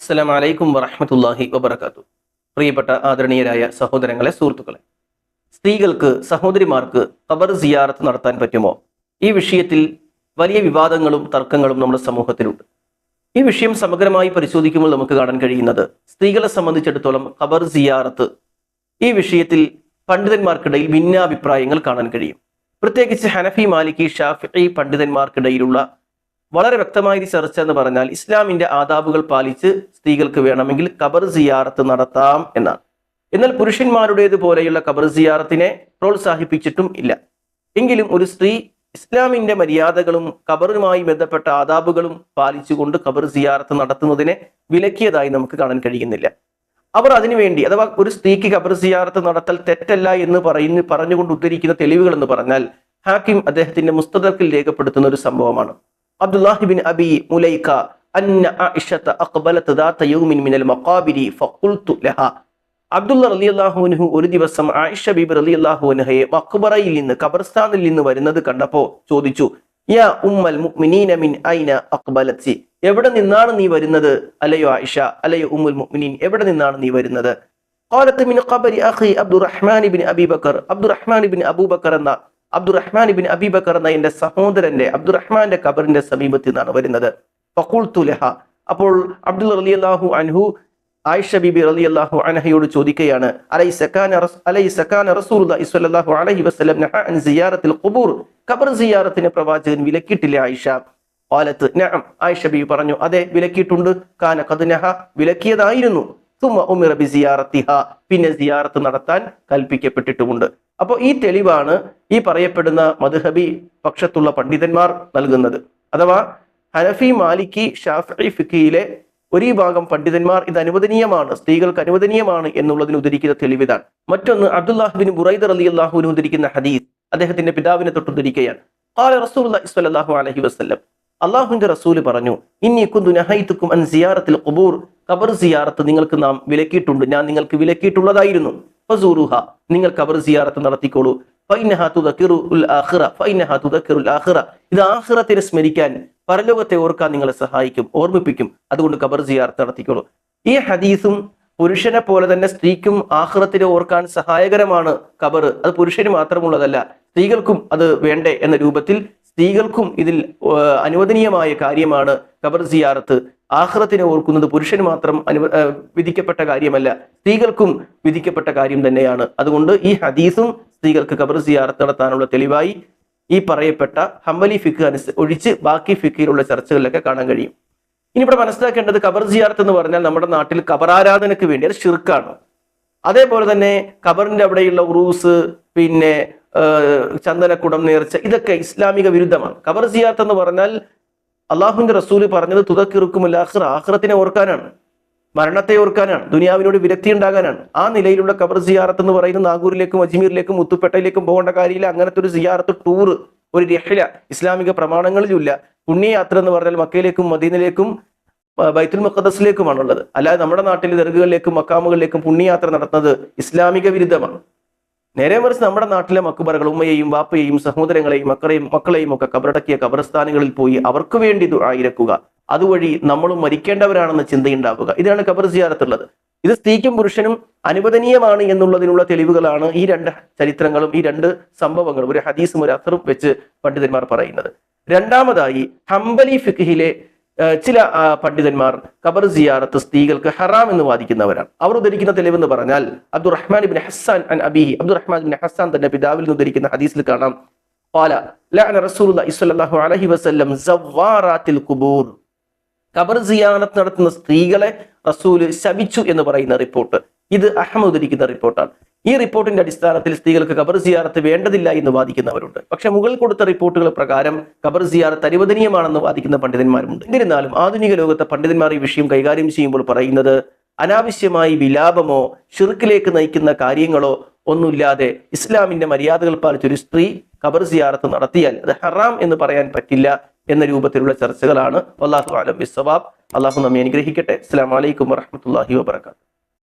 അസ്സലാം വലൈക്കും വറഹമത്തല്ലാഹി വബർക്കാത്തു പ്രിയപ്പെട്ട ആദരണീയരായ സഹോദരങ്ങളെ സുഹൃത്തുക്കളെ സ്ത്രീകൾക്ക് സഹോദരിമാർക്ക് ഖബർ സിയാറത്ത് നടത്താൻ പറ്റുമോ? ഈ വിഷയത്തിൽ വലിയ വിവാദങ്ങളും തർക്കങ്ങളും നമ്മുടെ സമൂഹത്തിലുണ്ട്. ഈ വിഷയം സമഗ്രമായി പരിശോധിക്കുമ്പോൾ നമുക്ക് കാണാൻ കഴിയുന്നത് സ്ത്രീകളെ സംബന്ധിച്ചിടത്തോളം ഖബർ സിയാറത്ത് ഈ വിഷയത്തിൽ പണ്ഡിതന്മാർക്കിടയിൽ ഭിന്നാഭിപ്രായങ്ങൾ കാണാൻ കഴിയും. പ്രത്യേകിച്ച് ഹനഫി മാലിക്കി ഷാഫി പണ്ഡിതന്മാർക്കിടയിലുള്ള വളരെ വ്യക്തമായ ഒരു ചർച്ച എന്ന് പറഞ്ഞാൽ ഇസ്ലാമിന്റെ ആദാബുകൾ പാലിച്ച് സ്ത്രീകൾക്ക് വേണമെങ്കിൽ കബർ സിയാറത്ത് നടത്താം എന്നാണ്. എന്നാൽ പുരുഷന്മാരുടേത് പോലെയുള്ള കബർ സിയാറത്തിനെ പ്രോത്സാഹിപ്പിച്ചിട്ടും ഇല്ല. എങ്കിലും ഒരു സ്ത്രീ ഇസ്ലാമിന്റെ മര്യാദകളും കബറുമായി ബന്ധപ്പെട്ട ആദാബുകളും പാലിച്ചുകൊണ്ട് കബർ സിയാറത്ത് നടത്തുന്നതിനെ വിലക്കിയതായി നമുക്ക് കാണാൻ കഴിയുന്നില്ല. അവർ അതിനുവേണ്ടി അഥവാ ഒരു സ്ത്രീക്ക് കബർ സിയാറത്ത് നടത്തൽ തെറ്റല്ല എന്ന് പറയുന്നു പറഞ്ഞുകൊണ്ട് ഉദ്ധരിക്കുന്ന തെളിവുകൾ എന്ന് പറഞ്ഞാൽ ഹാക്കിം അദ്ദേഹത്തിന്റെ മുസ്തദർക്കിൽ രേഖപ്പെടുത്തുന്ന ഒരു സംഭവമാണ്. അബ്ദുല്ലാഹിബിൻ അബി മുലൈക അന്ന ആയിഷത്ത് അക്ബലത്ത് ദാത്ത യൗമിൻ മിനൽ മഖാബിരി ഫഖുൽതു ലഹ. അബ്ദുള്ള റലി അൻഹു ഒരു ദിവസം ആയിഷ ബീബി റലി അള്ളാഹുവിനഹയെ മക്ബറയിൽ നിന്ന് ഖബർസ്ഥാനിൽ നിന്ന് വരുന്നത് കണ്ടപ്പോൾ ചോദിച്ചു യാ ഉമ്മൽ മുഅ്മിനീന മിൻ ഐന അക്ബലത്തി എവിടെ നിന്നാണ് നീ വരുന്നത്? അലയോ ആയിഷ അലയോ ഉമ്മുൽ മുഅ്മിനീൻ എവിടെ നിന്നാണ് നീ വരുന്നത്? കോലത്ത് മിൻ ഖബരി അഖി അബ്ദുറഹ്മാൻ ഇബ്നു അബീബക്കർ അബ്ദുറഹ്മാൻ ഇബ്നു അബൂബക്കർ എന്ന അബ്ദുറഹ്മാൻ ഇബിൻ അബീബക്കർ എന്ന എന്റെ സഹോദരന്റെ അബ്ദുറഹ്മാന്റെ ഖബറിന്റെ സമീപത്തിൽ നിന്നാണ് വരുന്നത്. ഫഖുൽതു തുലഹ അപ്പോൾ അബ്ദുൽ റളിയല്ലാഹു അൻഹു ആയിഷ ബിബി അലി അള്ളാഹു അനഹയോട് ചോദിക്കുകയാണ് അലൈ സക്കാൻ അലൈ സക്കാൻ അലൈഹി അൻ സിയാറത്തിൽ ഖുബൂർ? ഖബർ സിയാറത്തിന് പ്രവാചകൻ വിലക്കിയിട്ടില്ല ആയിഷ? ഖാലത്ത് നഅം. ആയിഷ ബി പറഞ്ഞു അതെ വിലക്കിയിട്ടുണ്ട്. കാന ഖദ് നഹ. വിലക്കിയതായിരുന്നു. തുമ്മ ഉമിറ ബി സിയാറത്തിഹ പിന്നെ സിയാറത്ത് നടത്താൻ കൽപ്പിക്കപ്പെട്ടിട്ടുമുണ്ട് അപ്പോൾ ഈ തെളിവാണ് ഈ പറയപ്പെടുന്ന മദ്ഹബി പക്ഷത്തുള്ള പണ്ഡിതന്മാർ നൽകുന്നത് അഥവാ ഹനഫി മാലിക്കി ഷാഫി ഫിക്കിയിലെ ഒരു ഭാഗം പണ്ഡിതന്മാർ ഇത് അനുവദനീയമാണ് സ്ത്രീകൾക്ക് അനുവദനീയമാണ് എന്നുള്ളതിന് ഉദ്ധരിക്കുന്ന തെളിവിതാണ് മറ്റൊന്ന് അബ്ദുല്ലാഹിബിൻ ബുറൈദർ അലി അള്ളാഹുവിന് ഉദ്ധരിക്കുന്ന ഹദീസ് അദ്ദേഹത്തിന്റെ പിതാവിനെ തൊട്ട് ഉദ്ധരിക്കുകയാണ് قال رسول الله صلى الله عليه وسلم അള്ളാഹുവിന്റെ റസൂല് പറഞ്ഞു ഇന്നി കുന്തു നഹൈത്തുക്കും അൻ സിയാറത്തിൽ ഖുബൂർ ഖബർ സിയാറത്ത് നിങ്ങൾക്ക് നാം വിലക്കിയിട്ടുണ്ട്. ഞാൻ നിങ്ങൾക്ക് വിലക്കിയിട്ടുള്ളതായിരുന്നു. ഫസൂറുഹ നിങ്ങൾ കബർ സിയാറത്ത് നടത്തിക്കോളൂ. ഇത് ആഹ്റത്തിനെ സ്മരിക്കാൻ പരലോകത്തെ ഓർക്കാൻ നിങ്ങളെ സഹായിക്കും ഓർമ്മിപ്പിക്കും. അതുകൊണ്ട് കബർ സിയാറത്ത് നടത്തിക്കോളൂ. ഈ ഹദീസും പുരുഷനെ പോലെ തന്നെ സ്ത്രീക്കും ആഹ്റത്തിനെ ഓർക്കാൻ സഹായകരമാണ് കബർ അത് പുരുഷന് മാത്രമുള്ളതല്ല സ്ത്രീകൾക്കും അത് വേണ്ടേ എന്ന രൂപത്തിൽ സ്ത്രീകൾക്കും ഇതിൽ അനുവദനീയമായ കാര്യമാണ് ഖബർ സിയാറത്ത്. ആഹ്റത്തിനെ ഓർക്കുന്നത് പുരുഷന് മാത്രം അനു വിധിക്കപ്പെട്ട കാര്യമല്ല സ്ത്രീകൾക്കും വിധിക്കപ്പെട്ട കാര്യം തന്നെയാണ്. അതുകൊണ്ട് ഈ ഹദീസും സ്ത്രീകൾക്ക് ഖബർ സിയാറത്ത് നടത്താനുള്ള തെളിവായി ഈ പറയപ്പെട്ട ഹംബലി ഫിഖ് അനുസ ഒഴിച്ച് ബാക്കി ഫിഖിലുള്ള ചർച്ചകളിലൊക്കെ കാണാൻ കഴിയും. ഇനി ഇവിടെ മനസ്സിലാക്കേണ്ടത് ഖബർ സിയാറത്ത് എന്ന് പറഞ്ഞാൽ നമ്മുടെ നാട്ടിൽ ഖബറാരാധനക്ക് വേണ്ടി അത് ഷിർക്കാണ് അതേപോലെ തന്നെ ഖബറിന്റെ അവിടെയുള്ള ഉറൂസ് പിന്നെ ചന്ദനക്കുടം നേർച്ച ഇതൊക്കെ ഇസ്ലാമിക വിരുദ്ധമാണ്. കബർ സിയാറത്ത് എന്ന് പറഞ്ഞാൽ അള്ളാഹുവിന്റെ റസൂൽ പറഞ്ഞത് തുതക്കിറുക്കുമല്ല ആഹ്റ ആഹ്റത്തിനെ ഓർക്കാനാണ്. മരണത്തെ ഓർക്കാനാണ്. ദുനിയാവിനോട് വിരക്തി ഉണ്ടാകാനാണ് ആ നിലയിലുള്ള കബർ സിയാറത്ത് എന്ന് പറയുന്നത് നാഗൂരിലേക്കും അജ്മീറിലേക്കും മുത്തുപ്പേട്ടയിലേക്കും പോകേണ്ട കാര്യമില്ല. അങ്ങനത്തെ ഒരു സിയാറത്ത് ടൂർ ഒരു രഹല ഇസ്ലാമിക പ്രമാണങ്ങളിലുമില്ല. പുണ്യയാത്ര എന്ന് പറഞ്ഞാൽ മക്കയിലേക്കും മദീനയിലേക്കും ബൈത്തുൽ മുഖദസിലേക്കുമാണുള്ളത് അല്ലാതെ നമ്മുടെ നാട്ടിലെ ദർഗകളിലേക്കും മക്കാമുകളിലേക്കും പുണ്യയാത്ര നടത്തുന്നത് ഇസ്ലാമിക വിരുദ്ധമാണ്. നേരെ മറിച്ച് നമ്മുടെ നാട്ടിലെ മക്കുബറകൾ ഉമ്മയെയും വാപ്പയെയും സഹോദരങ്ങളെയും മക്കളെയും മക്കളെയും ഒക്കെ കബറടക്കിയ കബറസ്ഥാനങ്ങളിൽ പോയി അവർക്ക് വേണ്ടി ആയിരക്കുക അതുവഴി നമ്മളും മരിക്കേണ്ടവരാണെന്ന ചിന്തയുണ്ടാവുക. ഇതാണ് കബർ സിയാറത്തുള്ളത്. ഇത് സ്ത്രീക്കും പുരുഷനും അനുവദനീയമാണ് എന്നുള്ളതിനുള്ള തെളിവുകളാണ് ഈ രണ്ട് ചരിത്രങ്ങളും ഈ രണ്ട് സംഭവങ്ങളും ഒരു ഹദീസും ഒരു അസറും വെച്ച് പണ്ഡിതന്മാർ പറയുന്നത്. രണ്ടാമതായി ഹംബലി ഫിഖിലെ ചില ആ, പണ്ഡിതന്മാർ ഖബർ സിയാറത്ത് സ്ത്രീകൾക്ക് ഹറാം എന്ന് വാദിക്കുന്നവരാണ് അവർ ഉദ്ധരിക്കുന്ന തെളിവെന്ന് പറഞ്ഞാൽ അബ്ദുറഹ്മാൻ ബിൻ ഹസ്സാൻ അൻ അബിഹി അബ്ദുറഹ്മാൻ ബിൻ ഹസ്സാൻ തന്റെ പിതാവിൽ നിന്ന് ഉദ്ധരിക്കുന്ന ഹദീസിൽ കാണാം قال لعن رسول الله صلى الله عليه وسلم زوارات القبور ഖബർ സിയാറത്ത് നടത്തുന്ന സ്ത്രീകളെ റസൂല് ശപിച്ചു എന്ന് പറയുന്ന റിപ്പോർട്ട് ഇത് അഹമ്മദ് ഉദ്ധരിക്കുന്ന റിപ്പോർട്ടാണ് ഈ റിപ്പോർട്ടിന്റെ അടിസ്ഥാനത്തിൽ സ്ത്രീകൾക്ക് ഖബർ സിയാറത്ത് വേണ്ടതില്ല എന്ന് വാദിക്കുന്നവരുണ്ട്. പക്ഷെ മുകളിൽ കൊടുത്ത റിപ്പോർട്ടുകൾ പ്രകാരം ഖബർ സിയാറത്ത് അനുവദനീയമാണെന്ന് വാദിക്കുന്ന പണ്ഡിതന്മാരുണ്ട് എന്നിരുന്നാലും ആധുനിക ലോകത്തെ പണ്ഡിതന്മാർ ഈ വിഷയം കൈകാര്യം ചെയ്യുമ്പോൾ പറയുന്നത് അനാവശ്യമായി വിലാപമോ ഷിർക്കിലേക്ക് നയിക്കുന്ന കാര്യങ്ങളോ ഒന്നുമില്ലാതെ ഇസ്ലാമിന്റെ മര്യാദകൾ പാലിച്ചൊരു സ്ത്രീ ഖബർ സിയാറത്ത് നടത്തിയാൽ അത് ഹറാം എന്ന് പറയാൻ പറ്റില്ല എന്ന രൂപത്തിലുള്ള ചർച്ചകളാണ്. അള്ളാഹു അലം വിസ്വാബ് അള്ളാഹു നമ്മെ അനുഗ്രഹിക്കട്ടെ. അസ്സാം വലൈക്കും വറഹമത്തല്ലാഹി വാബർക്കാത്തു